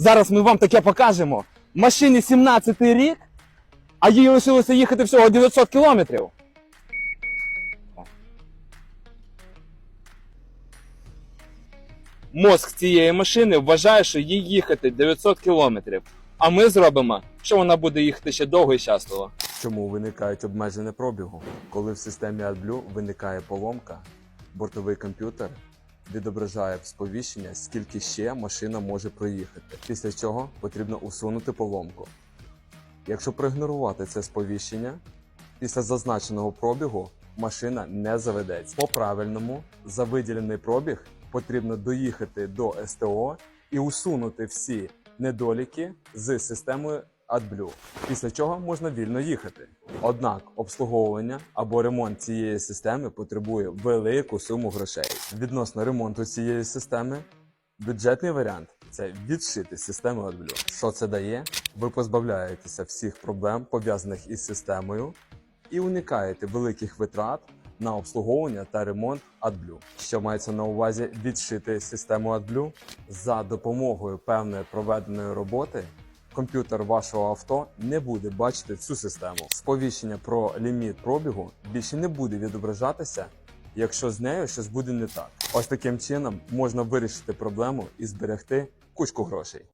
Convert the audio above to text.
Зараз ми вам таке покажемо. Машині 17 й рік, а їй лишилося їхати всього 900 кілометрів. Мозк цієї машини вважає, що їй їхати 900 кілометрів. А ми зробимо, що вона буде їхати ще довго і щасливо. Чому виникають обмеження пробігу? Коли в системі AdBlue виникає поломка, бортовий комп'ютер відображає сповіщення, скільки ще машина може проїхати. Після чого потрібно усунути поломку. Якщо проігнорувати це сповіщення, після зазначеного пробігу машина не заведеться. По правильному за виділений пробіг потрібно доїхати до СТО і усунути всі недоліки з системою AdBlue, після чого можна вільно їхати. Однак обслуговування або ремонт цієї системи потребує велику суму грошей. Відносно ремонту цієї системи, бюджетний варіант це відшити систему AdBlue. Що це дає? Ви позбавляєтеся всіх проблем пов'язаних із системою і уникаєте великих витрат на обслуговування та ремонт AdBlue. Що мається на увазі відшити систему AdBlue? За допомогою певної проведеної роботи комп'ютер вашого авто не буде бачити цю систему. Сповіщення про ліміт пробігу більше не буде відображатися, якщо з нею щось буде не так. Ось таким чином можна вирішити проблему і зберегти кучку грошей.